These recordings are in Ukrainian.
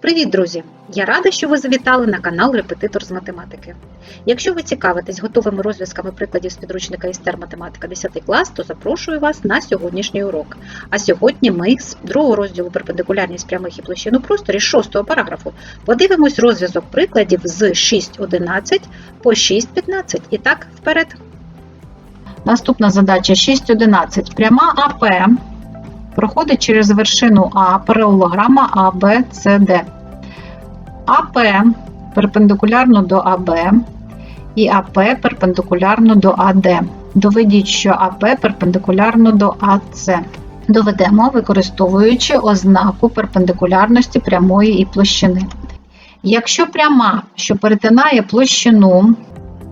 Привіт, друзі! Я рада, що ви завітали на канал Репетитор з математики. Якщо ви цікавитесь готовими розв'язками прикладів з підручника Істер Математика 10 клас, то запрошую вас на сьогоднішній урок. А сьогодні ми з другого розділу перпендикулярність прямих і площин у просторі 6 параграфу подивимось розв'язок прикладів з 6.11 по 6.15. І так, вперед. Наступна задача 6.11. Пряма АП проходить через вершину А паралелограма ABCD. АП перпендикулярно до АБ і АП перпендикулярно до АД. Доведіть, що АП перпендикулярно до АЦ. Доведемо, використовуючи ознаку перпендикулярності прямої і площини. Якщо пряма, що перетинає площину,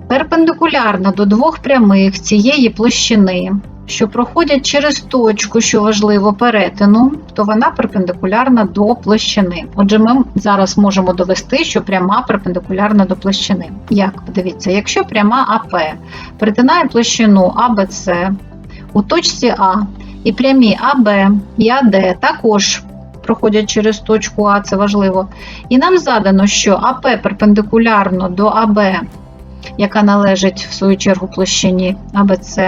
перпендикулярна до двох прямих цієї площини, що проходять через точку, що важливо, перетину, то вона перпендикулярна до площини. Отже, ми зараз можемо довести, що пряма перпендикулярна до площини. Як? Подивіться, якщо пряма АП перетинає площину АБЦ у точці А і прямі АБ і АД також проходять через точку А, це важливо. І нам задано, що АП перпендикулярно до АБ, яка належить в свою чергу площині АБЦ.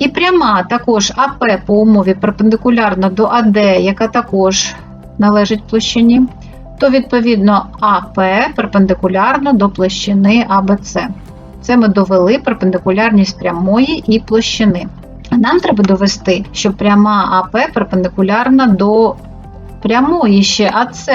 І пряма також АП по умові перпендикулярна до АД, яка також належить площині, то відповідно АП перпендикулярно до площини АБЦ. Це ми довели перпендикулярність прямої і площини. Нам треба довести, що пряма АП перпендикулярна до прямої ще АЦ.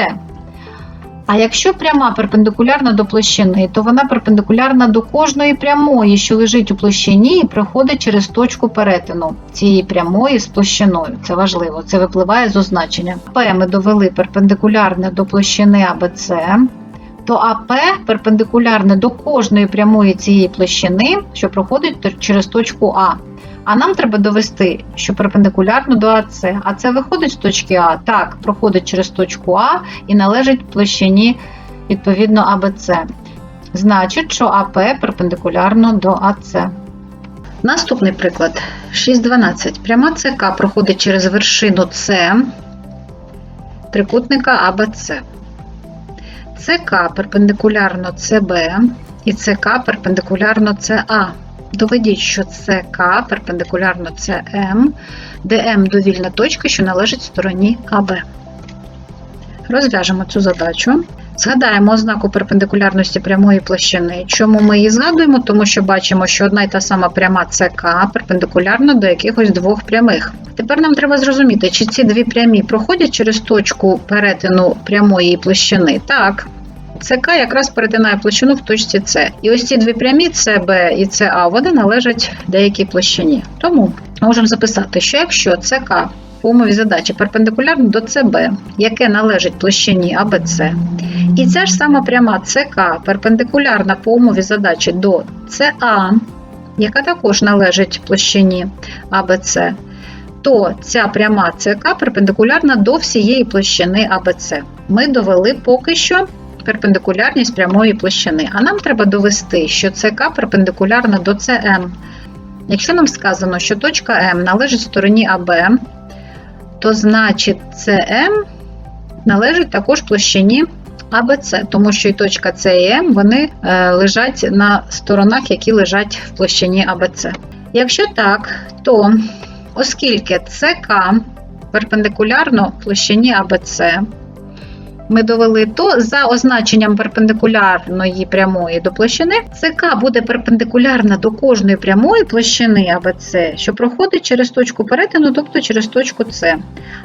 А якщо пряма перпендикулярна до площини, то вона перпендикулярна до кожної прямої, що лежить у площині, і проходить через точку перетину цієї прямої з площиною. Це важливо, це випливає з означення. П ми довели перпендикулярне до площини АБЦ, то АП перпендикулярне до кожної прямої цієї площини, що проходить через точку А. А нам треба довести, що перпендикулярно до АЦ. А це виходить з точки А. Так, проходить через точку А і належить площині відповідно АБЦ. Значить, що АП перпендикулярно до АЦ. Наступний приклад 6.12. Пряма ЦК проходить через вершину С трикутника АБЦ. ЦК перпендикулярно ЦБ і ЦК перпендикулярно СА. Доведіть, що СК перпендикулярно де М довільна точка, що належить стороні АБ. Розв'яжемо цю задачу. Згадаємо ознаку перпендикулярності прямої площини. Чому ми її згадуємо? Тому що бачимо, що одна й та сама пряма СК перпендикулярна до якихось двох прямих. Тепер нам треба зрозуміти, чи ці дві прямі проходять через точку перетину прямої площини. Так. ЦК якраз перетинає площину в точці С. І ось ці дві прямі СБ і СА, вони належать деякій площині. Тому можемо записати, що якщо ЦК по умові задачі перпендикулярно до СБ, яке належить площині АБЦ, і ця ж сама пряма ЦК перпендикулярна по умові задачі до СА, яка також належить площині АБЦ, то ця пряма ЦК перпендикулярна до всієї площини АБЦ. Ми довели поки що перпендикулярність прямої площини. А нам треба довести, що ЦК перпендикулярна до СМ. Якщо нам сказано, що точка М належить стороні АБ, то значить СМ належить також площині АБЦ, тому що і точка С і М вони е, лежать на сторонах, які лежать в площині АБЦ. Якщо так, то оскільки ЦК перпендикулярно площині АБЦ, ми довели, то за означенням перпендикулярної прямої до площини, ЦК буде перпендикулярна до кожної прямої площини АБЦ, що проходить через точку перетину, тобто через точку С.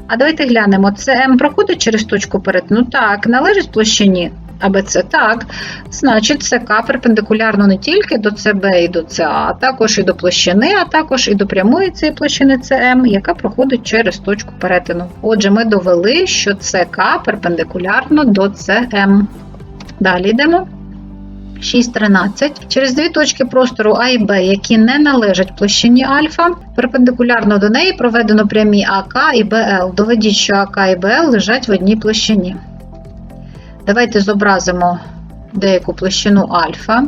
А давайте глянемо, СМ проходить через точку перетину? Так, належить площині АБЦ? Так. Значить, ЦК перпендикулярно не тільки до ЦБ і до СА, а також і до площини, а також і до прямої цієї площини СМ, яка проходить через точку перетину. Отже, ми довели, що ЦК перпендикулярно до СМ. Далі йдемо. 6,13. Через дві точки простору А і Б, які не належать площині альфа, перпендикулярно до неї проведено прямі АК і БЛ. Доведіть, що АК і БЛ лежать в одній площині. Давайте зобразимо деяку площину альфа.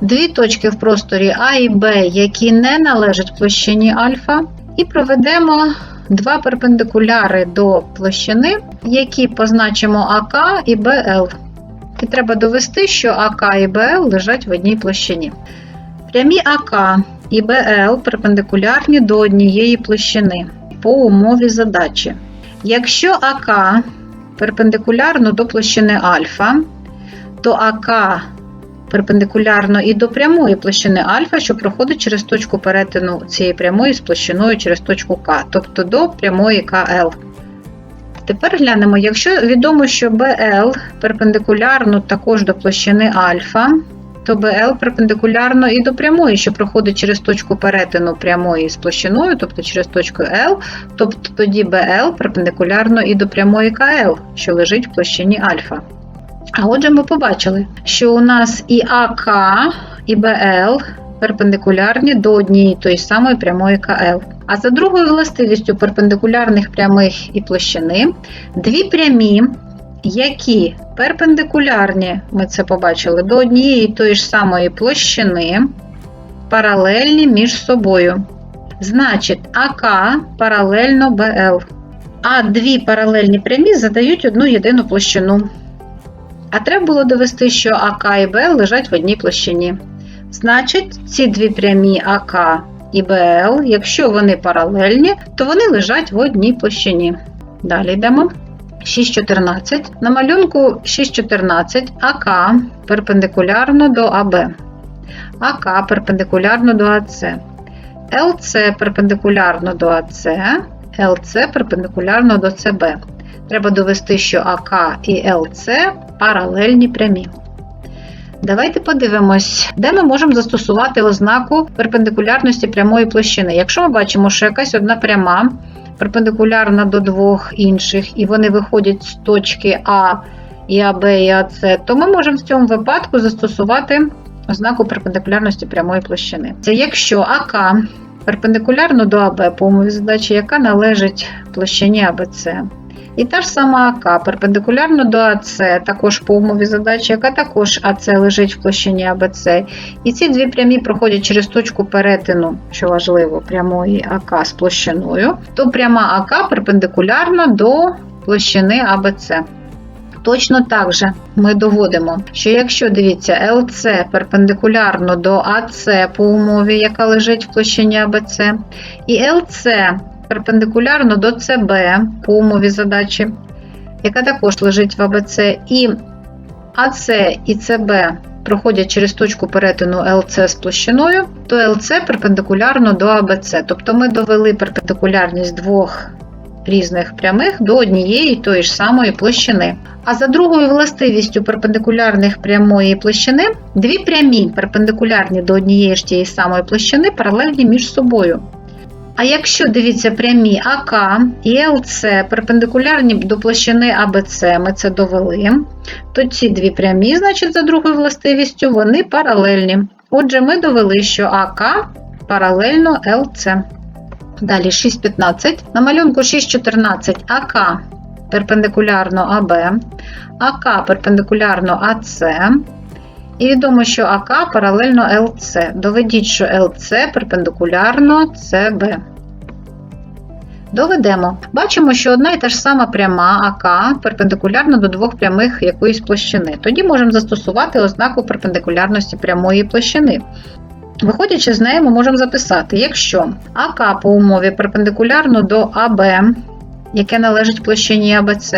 Дві точки в просторі А і Б, які не належать площині альфа, і проведемо два перпендикуляри до площини, які позначимо АК і БЛ. І треба довести, що АК і БЛ лежать в одній площині. Прямі АК і БЛ перпендикулярні до однієї площини по умові задачі. Якщо АК перпендикулярно до площини альфа, то АК перпендикулярно і до прямої площини альфа, що проходить через точку перетину цієї прямої з площиною через точку К, тобто до прямої КЛ. Тепер глянемо, якщо відомо, що БЛ перпендикулярно також до площини альфа, то BL перпендикулярно і до прямої, що проходить через точку перетину прямої з площиною, тобто через точку L, тобто тоді BL перпендикулярно і до прямої КЛ, що лежить в площині альфа. А отже, ми побачили, що у нас і АК, і БЛ перпендикулярні до однієї тої самої прямої КЛ. А за другою властивістю перпендикулярних прямих і площини дві прямі, які перпендикулярні, ми це побачили, до однієї тої ж самої площини, паралельні між собою. Значить, АК паралельно БЛ. А дві паралельні прямі задають одну єдину площину. А треба було довести, що АК і БЛ лежать в одній площині. Значить, ці дві прямі АК і БЛ, якщо вони паралельні, то вони лежать в одній площині. Далі йдемо. 6,14. На малюнку 6,14 АК перпендикулярно до АБ. АК перпендикулярно до АЦ. ЛЦ перпендикулярно до АЦ, ЛЦ перпендикулярно до ЦБ. Треба довести, що АК і ЛЦ паралельні прямі. Давайте подивимось, де ми можемо застосувати ознаку перпендикулярності прямої площини. Якщо ми бачимо, що якась одна пряма перпендикулярна до двох інших, і вони виходять з точки А і АБ і АС, то ми можемо в цьому випадку застосувати ознаку перпендикулярності прямої площини. Це якщо АК перпендикулярно до АБ по умові задачі, яка належить площині АБЦ. І та ж сама АК перпендикулярно до АЦ, також по умові задачі, яка також АЦ лежить в площині АБЦ. І ці дві прямі проходять через точку перетину, що важливо, прямої АК з площиною, то пряма АК перпендикулярна до площини АБЦ. Точно так же ми доводимо, що якщо дивіться, ЛЦ перпендикулярно до АЦ по умові, яка лежить в площині АБЦ, і ЛЦ перпендикулярно до ЦБ по умові задачі, яка також лежить в АБЦ, і АЦ і ЦБ проходять через точку перетину ЛЦ з площиною, то ЛЦ перпендикулярно до АБЦ. Тобто ми довели перпендикулярність двох різних прямих до однієї тої ж самої площини. А за другою властивістю перпендикулярних прямої площини, дві прямі перпендикулярні до однієї ж тієї самої площини паралельні між собою. А якщо дивіться прямі АК і ЛЦ перпендикулярні до площини АБЦ, ми це довели, то ці дві прямі, значить, за другою властивістю, вони паралельні. Отже, ми довели, що АК паралельно ЛЦ. Далі 6,15. На малюнку 6,14 АК перпендикулярно АБ, АК перпендикулярно АЦ. І відомо, що АК паралельно ЛЦ. Доведіть, що ЛЦ перпендикулярно ЦБ. Доведемо. Бачимо, що одна і та ж сама пряма АК перпендикулярна до двох прямих якоїсь площини. Тоді можемо застосувати ознаку перпендикулярності прямої площини. Виходячи з неї, ми можемо записати, якщо АК по умові перпендикулярно до АБ, яке належить площині АБЦ,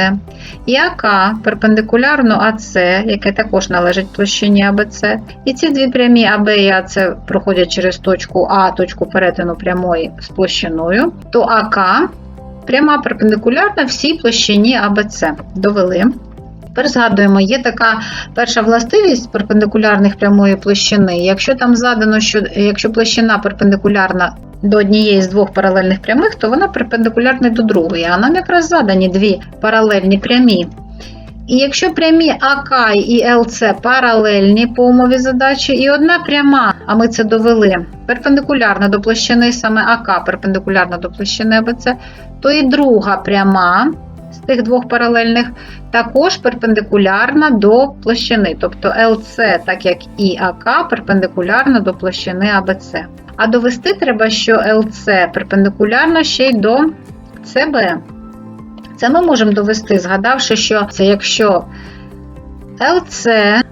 і АК перпендикулярно АЦ, яке також належить площині АБЦ, і ці дві прямі АБ і АЦ проходять через точку А, точку перетину прямої з площиною, то АК пряма перпендикулярна всій площині АБЦ. Довели. Тепер згадуємо, є така перша властивість перпендикулярних прямої площини. Якщо там задано, що якщо площина перпендикулярна до однієї з двох паралельних прямих, то вона перпендикулярна до другої. А нам якраз задані дві паралельні прямі. І якщо прямі АК і ЛЦ паралельні по умові задачі, і одна пряма, а ми це довели, перпендикулярна до площини саме АК перпендикулярна до площини АБЦ, то і друга пряма з тих двох паралельних також перпендикулярна до площини. Тобто ЛЦ, так як і АК, перпендикулярна до площини АБЦ. А довести треба, що ЛЦ перпендикулярно ще й до CB. Це ми можемо довести, згадавши, що це якщо ЛЦ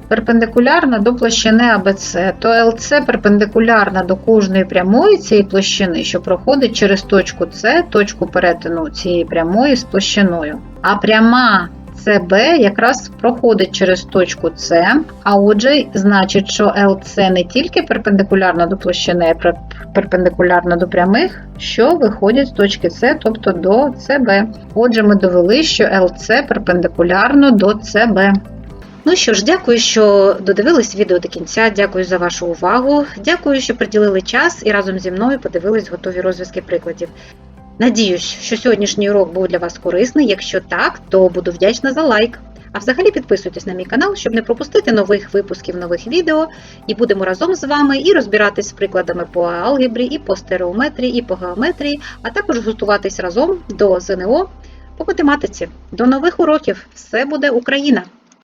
перпендикулярна до площини АБЦ, то ЛЦ перпендикулярна до кожної прямої цієї площини, що проходить через точку С, точку перетину цієї прямої з площиною. А пряма СБ якраз проходить через точку С, а отже, значить, що ЛЦ не тільки перпендикулярна до площини, а пер- перпендикулярна до прямих, що виходять з точки С, тобто до СБ. Отже, ми довели, що ЛЦ перпендикулярно до СБ. Ну що ж, дякую, що додивились відео до кінця. Дякую за вашу увагу. Дякую, що приділили час і разом зі мною подивились готові розв'язки прикладів. Надіюсь, що сьогоднішній урок був для вас корисний. Якщо так, то буду вдячна за лайк. А взагалі підписуйтесь на мій канал, щоб не пропустити нових випусків нових відео. І будемо разом з вами і розбиратись з прикладами по алгебрі, і по стереометрії, і по геометрії, а також готуватись разом до ЗНО по математиці. До нових уроків! Все буде Україна!